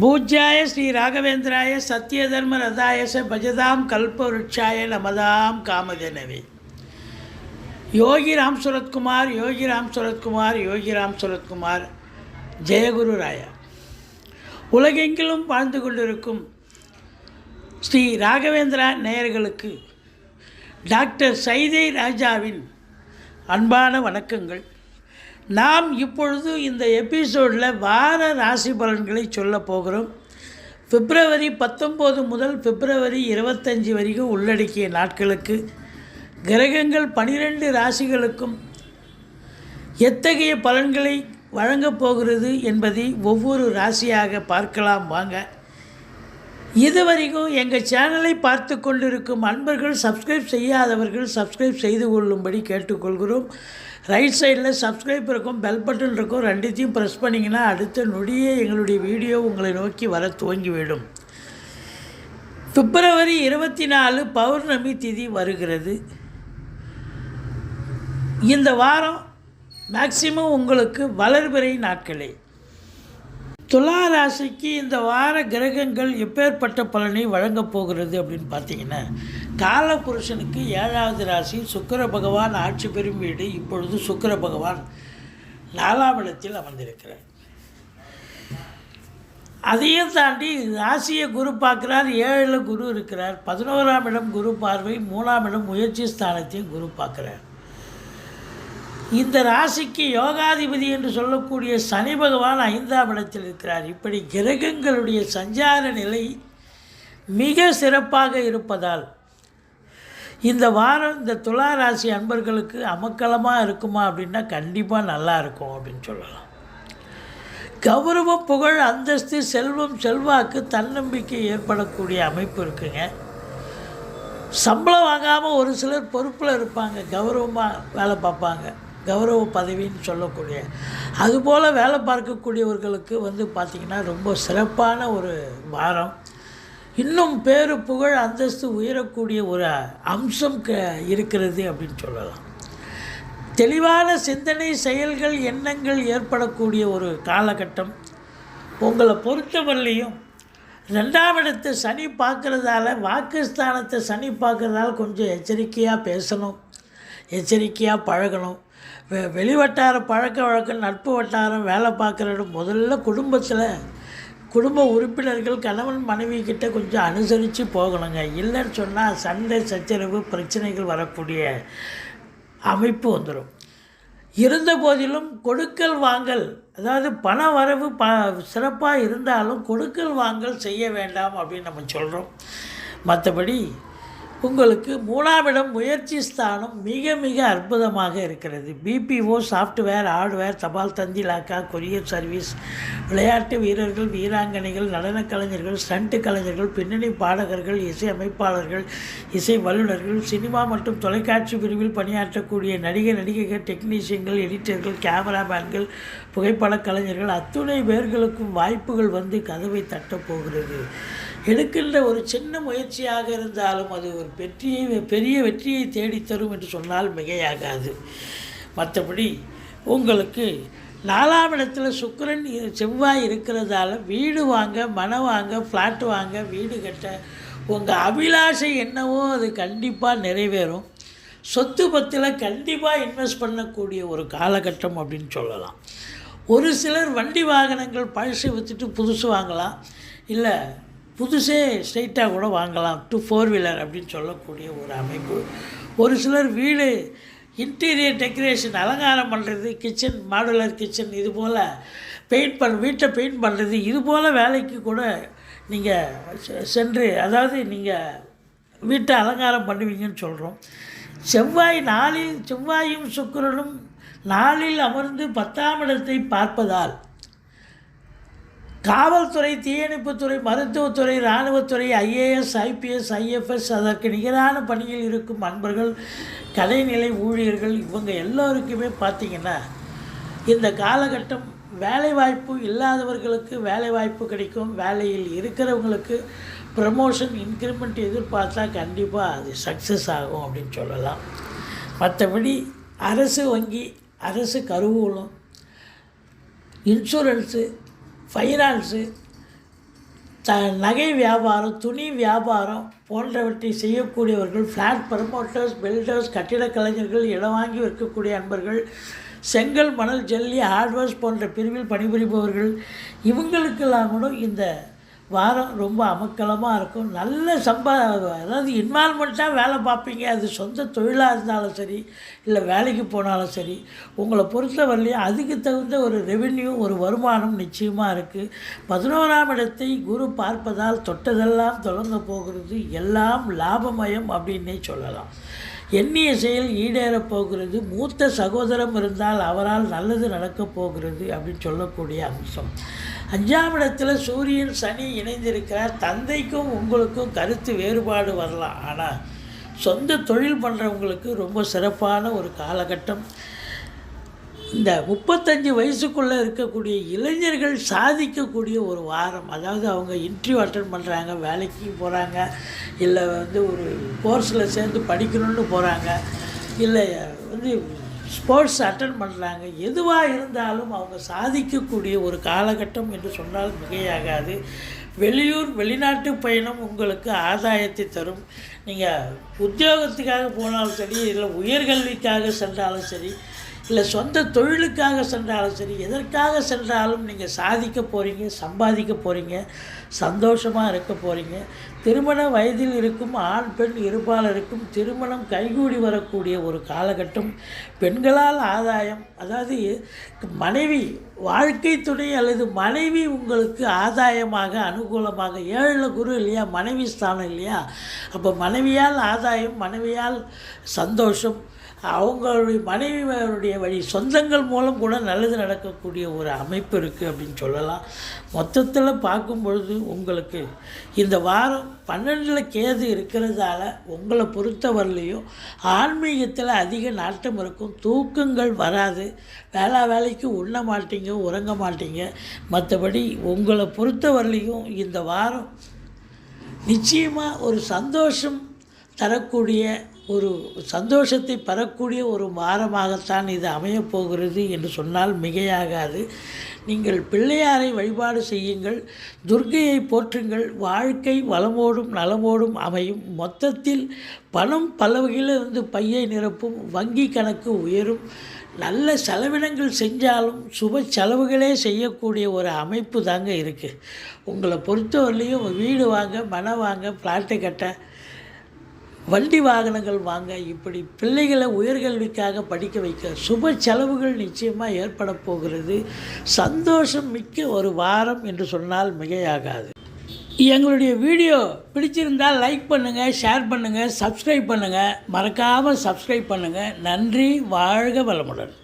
பூஜ்யாய ஸ்ரீ ராகவேந்திராய சத்யதர்ம ரதாயச பஜதாம் கல்பவருட்சாய நமதாம் காமதேனவே யோகி ராம் சுரத்குமார் யோகி ராம் சுரத்குமார் யோகி ராம் சுரத்குமார். ஜெயகுரு ராயா. உலகெங்கிலும் வாழ்ந்து கொண்டிருக்கும் ஸ்ரீ ராகவேந்திரா நேயர்களுக்கு டாக்டர் சைதை ராஜாவின் அன்பான வணக்கங்கள். நாம் இப்பொழுது இந்த எபிசோடில் வார ராசி பலன்களை சொல்ல போகிறோம். பிப்ரவரி பத்தொம்போது முதல் பிப்ரவரி இருபத்தஞ்சி வரைக்கும் உள்ளடக்கிய நாட்களுக்கு கிரகங்கள் பனிரெண்டு ராசிகளுக்கும் எத்தகைய பலன்களை வழங்கப் போகிறது என்பதை ஒவ்வொரு ராசியாக பார்க்கலாம் வாங்க. இதுவரைக்கும் எங்கள் சேனலை பார்த்து கொண்டிருக்கும் அன்பர்கள் சப்ஸ்கிரைப் செய்யாதவர்கள் சப்ஸ்கிரைப் செய்து கொள்ளும்படி கேட்டுக்கொள்கிறோம். ரைட் சைடில் சப்ஸ்கிரைப் இருக்கும் பெல் பட்டன் இருக்கும் ரெண்டுத்தையும் ப்ரெஸ் பண்ணிங்கன்னா அடுத்த நொடியே எங்களுடைய வீடியோ உங்களை நோக்கி வர துவங்கிவிடும். பிப்ரவரி இருபத்தி நாலு பௌர்ணமி திதி வருகிறது. இந்த வாரம் மேக்சிமம் உங்களுக்கு வளர்பிறை நாட்களே. துலா ராசிக்கு இந்த வார கிரகங்கள் எப்பேற்பட்ட பலனை வழங்கப் போகிறது அப்படின்னு பார்த்தீங்கன்னா காலபுருஷனுக்கு ஏழாவது ராசி சுக்கிர பகவான் ஆட்சி பெறும் வீடு இப்பொழுது சுக்கிர பகவான் நாலாம் இடத்தில் அமர்ந்திருக்கிறார். அதையும் தாண்டி ராசியை குரு பார்க்குறார் ஏழில் குரு இருக்கிறார் பதினோராம் இடம் குரு பார்வை மூணாம் இடம் முயற்சி ஸ்தானத்தையும் குரு பார்க்குறார். இந்த ராசிக்கு யோகாதிபதி என்று சொல்லக்கூடிய சனி பகவான் ஐந்தாம் இடத்தில் இருக்கிறார். இப்படி கிரகங்களுடைய சஞ்சார நிலை மிக சிறப்பாக இருப்பதால் இந்த வாரம் இந்த துலா ராசி அன்பர்களுக்கு அமக்கலமாக இருக்குமா அப்படின்னா கண்டிப்பாக நல்லா இருக்கும் அப்படின்னு சொல்லலாம். கௌரவம் புகழ் அந்தஸ்து செல்வம் செல்வாக்கு தன்னம்பிக்கை ஏற்படக்கூடிய அமைப்பு இருக்குங்க. சம்பளம் வாங்காமல் ஒரு சிலர் பொறுப்பில் இருப்பாங்க கௌரவமாக வேலை பார்ப்பாங்க. கௌரவ பதவின்னு சொல்லக்கூடிய அதுபோல் வேலை பார்க்கக்கூடியவர்களுக்கு வந்து பார்த்திங்கன்னா ரொம்ப சிறப்பான ஒரு வாரம். இன்னும் பேரு புகழ் அந்தஸ்து உயரக்கூடிய ஒரு அம்சம் க இருக்கிறது அப்படின்னு சொல்லலாம். தெளிவான சிந்தனை செயல்கள் எண்ணங்கள் ஏற்படக்கூடிய ஒரு காலகட்டம். உங்களை பொறுத்தவரையிலையும் ரெண்டாம் இடத்தை சனி பார்க்குறதால வாக்குஸ்தானத்தை சனி பார்க்குறதால கொஞ்சம் எச்சரிக்கையாக பேசணும். எச்சரிக்கையாக பழகணும். வெளிவட்டார பழக்க வழக்கம் நட்பு வட்டாரம் வேலை பார்க்குற இடம் முதல்ல குடும்பத்தில். குடும்ப உறுப்பினர்கள் கணவன் மனைவி கிட்ட கொஞ்சம் அனுசரித்து போகணுங்க. இல்லைன்னு சொன்னால் சண்டை சச்சரவு பிரச்சனைகள் வரக்கூடிய அமைப்பு வந்துடும் இருந்த போதிலும் கொடுக்கல் வாங்கல் அதாவது பண வரவு ப சிறப்பாக இருந்தாலும் கொடுக்கல் வாங்கல் செய்ய வேண்டாம் அப்படின்னு நம்ம சொல்கிறோம் மற்றபடி உங்களுக்கு மூணாவிடம் முயற்சி ஸ்தானம் மிக மிக அற்புதமாக இருக்கிறது. பிபிஓ சாஃப்ட்வேர் ஹார்ட்வேர் தபால் தந்தி லாக்கா கொரியர் சர்வீஸ் விளையாட்டு வீரர்கள் வீராங்கனைகள் நடனக் கலைஞர்கள் ஸ்டண்ட் கலைஞர்கள் பின்னணி பாடகர்கள் இசை அமைப்பாளர்கள் இசை வல்லுநர்கள் சினிமா மற்றும் தொலைக்காட்சி பிரிவில் பணியாற்றக்கூடிய நடிகர் நடிகைகள் டெக்னீஷியன்கள் எடிட்டர்கள் கேமராமேன்கள் புகைப்படக் கலைஞர்கள் அத்துணை பேர்களுக்கும் வாய்ப்புகள் வந்து கதவை தட்டப்போகிறது எடுக்கின்ற ஒரு சின்ன முயற்சியாக இருந்தாலும் அது ஒரு வெற்றியை பெரிய வெற்றியை தேடித்தரும் என்று சொன்னால் மிகையாகாது. மற்றபடி உங்களுக்கு நாலாம் இடத்துல சுக்கரன் செவ்வாய் இருக்கிறதால வீடு வாங்க மனம் வாங்க ஃப்ளாட் வாங்க வீடு கட்ட உங்கள் அபிலாஷை என்னவோ அது கண்டிப்பாக நிறைவேறும். சொத்து பத்தில் கண்டிப்பாக இன்வெஸ்ட் பண்ணக்கூடிய ஒரு காலகட்டம் அப்படின்னு சொல்லலாம். ஒரு சிலர் வண்டி வாகனங்கள் பழசு விற்றுட்டு புதுசு வாங்கலாம். இல்லை புதுசே ஸ்ட்ரைட்டாக கூட வாங்கலாம். டூ ஃபோர் வீலர் அப்படின்னு சொல்லக்கூடிய ஒரு அமைப்பு. ஒரு சிலர் வீடு இன்டீரியர் டெக்கரேஷன் அலங்காரம் பண்ணுறது கிச்சன் மாடுலர் கிச்சன் இது போல் பெயிண்ட் பண்ண வீட்டை பெயிண்ட் பண்ணுறது இது போல் வேலைக்கு கூட நீங்கள் சென்று அதாவது நீங்கள் வீட்டை அலங்காரம் பண்ணுவீங்கன்னு சொல்கிறோம் செவ்வாய் நாளில் செவ்வாயும் சுக்கிரனும் நாளில் அமர்ந்து பத்தாம் இடத்தை பார்ப்பதால் காவல்துறை தீயணைப்புத்துறை மருத்துவத்துறை இராணுவத்துறை ஐஏஎஸ் ஐபிஎஸ் ஐஎஃப்எஸ் அதற்கு நிகரான பணியில் இருக்கும் அன்பர்கள் கலைநிலை ஊழியர்கள் இவங்க எல்லோருக்குமே பார்த்திங்கன்னா இந்த காலகட்டம் வேலைவாய்ப்பு இல்லாதவர்களுக்கு வேலைவாய்ப்பு கிடைக்கும். வேலையில் இருக்கிறவங்களுக்கு ப்ரமோஷன் இன்க்ரிமெண்ட் எதிர்பார்த்தா கண்டிப்பாக அது சக்ஸஸ் ஆகும் அப்படின்னு சொல்லலாம். மற்றபடி அரசு வங்கி அரசு கருவூலம் இன்சூரன்ஸு ஃபைனான்ஸு த நகை வியாபாரம் துணி வியாபாரம் போன்றவற்றை செய்யக்கூடியவர்கள் ஃப்ளாட் ப்ரமோட்டர்ஸ் பில்டர்ஸ் கட்டிடக் கலைஞர்கள் இடம் வாங்கி விற்கக்கூடிய அன்பர்கள் செங்கல் மணல் ஜல்லி ஹார்ட்வேர்ஸ் போன்ற பிரிவில் பணிபுரிபவர்கள் இவங்களுக்கெல்லாம் கூட இந்த வாரம் ரொம்ப அமக்கலமாக இருக்கும். நல்ல சம்பா அதாவது இன்வால்மெண்ட்டாக வேலை பார்ப்பீங்க. அது சொந்த தொழிலாக இருந்தாலும் சரி இல்லை வேலைக்கு போனாலும் சரி உங்களை பொறுத்தவரையிலையும் அதுக்கு தகுந்த ஒரு ரெவென்யூ ஒரு வருமானம் நிச்சயமாக இருக்குது பதினோராம் இடத்தை குரு பார்ப்பதால் தொட்டதெல்லாம் தொடங்க போகிறது. எல்லாம் லாபமயம் அப்படின்னே சொல்லலாம். எண்ணிய செயல் ஈடேறப் போகிறது. மூத்த சகோதரம் இருந்தால் அவரால் நல்லது நடக்கப் போகிறது அப்படின்னு சொல்லக்கூடிய அம்சம். அஞ்சாம் சூரியன் சனி இணைந்திருக்கிறார். தந்தைக்கும் உங்களுக்கும் கருத்து வேறுபாடு வரலாம். ஆனால் சொந்த தொழில் பண்ணுறவங்களுக்கு ரொம்ப சிறப்பான ஒரு காலகட்டம். இந்த முப்பத்தஞ்சு வயசுக்குள்ளே இருக்கக்கூடிய இளைஞர்கள் சாதிக்கக்கூடிய ஒரு வாரம். அதாவது அவங்க இன்டர்வியூ அட்டன் பண்ணுறாங்க வேலைக்கு போகிறாங்க இல்லை வந்து ஒரு கோர்ஸில் சேர்ந்து படிக்கணும்னு போகிறாங்க இல்லை வந்து ஸ்போர்ட்ஸ் அட்டன் பண்ணுறாங்க எதுவாக இருந்தாலும் அவங்க சாதிக்கக்கூடிய ஒரு காலகட்டம் என்று சொன்னால் மிகையாகாது. வெளியூர் வெளிநாட்டு பயணம் உங்களுக்கு ஆதாயத்தை தரும். நீங்கள் உத்தியோகத்துக்காக போனாலும் சரி இல்லை உயர்கல்விக்காக சென்றாலும் சரி இல்லை சொந்த தொழிலுக்காக சென்றாலும் சரி எதற்காக சென்றாலும் நீங்கள் சாதிக்க போகிறீங்க சம்பாதிக்க போகிறீங்க சந்தோஷமாக இருக்க போகிறீங்க திருமண வயதில் இருக்கும் ஆண் பெண் இருபாலருக்கும் திருமணம் கைகூடி வரக்கூடிய ஒரு காலகட்டம் பெண்களால் ஆதாயம். அதாவது மனைவி வாழ்க்கை துணை அல்லது மனைவி உங்களுக்கு ஆதாயமாக அனுகூலமாக ஏழில் குரு இல்லையா மனைவி ஸ்தானம் இல்லையா? அப்போ மனைவியால் ஆதாயம் மனைவியால் சந்தோஷம் அவங்களுடைய மனைவியருடைய வழி சொந்தங்கள் மூலம் கூட நல்லது நடக்கக்கூடிய ஒரு அமைப்பு இருக்குது அப்படின்னு சொல்லலாம். மொத்தத்தில் பார்க்கும் பொழுது உங்களுக்கு இந்த வாரம் பன்னெண்டில் கேது இருக்கிறதால உங்களை பொறுத்தவரையிலையும் ஆன்மீகத்தில் அதிக நாட்டம் இருக்கும். தூக்கங்கள் வராது. வேளா வேலைக்கு உண்ண மாட்டீங்க உறங்க மாட்டீங்க. மற்றபடி உங்களை பொறுத்தவரையிலையும் இந்த வாரம் நிச்சயமாக ஒரு சந்தோஷம் தரக்கூடிய ஒரு சந்தோஷத்தை பெறக்கூடிய ஒரு வாரமாகத்தான் இது அமையப் போகிறது என்று சொன்னால் மிகையாகாது. நீங்கள் பிள்ளையாரை வழிபாடு செய்யுங்கள் துர்கையை போற்றுங்கள் வாழ்க்கை வளமோடும் நலமோடும் அமையும். மொத்தத்தில் பணம் பல வகையிலிருந்து வந்து பையை நிரப்பும் வங்கி கணக்கு உயரும். நல்ல செலவினங்கள் செஞ்சாலும் சுப செலவுகளே செய்யக்கூடிய ஒரு அமைப்பு தாங்க இருக்குது உங்களை பொறுத்தவரையிலையும் வீடு வாங்க மனை வாங்க ஃப்ளாட்டை கட்ட வண்டி வாகனங்கள் வாங்க இப்படி பிள்ளைகளை உயர்கல்விக்காக படிக்க வைக்க சுப செலவுகள் நிச்சயமாக ஏற்பட போகிறது. சந்தோஷம் மிக்க ஒரு வாரம் என்று சொன்னால் மிகையாகாது. எங்களுடைய வீடியோ பிடிச்சிருந்தால் லைக் பண்ணுங்கள் ஷேர் பண்ணுங்கள் சப்ஸ்கிரைப் பண்ணுங்கள் மறக்காமல் சப்ஸ்கிரைப் பண்ணுங்கள் நன்றி வாழ்க வளமுடன்.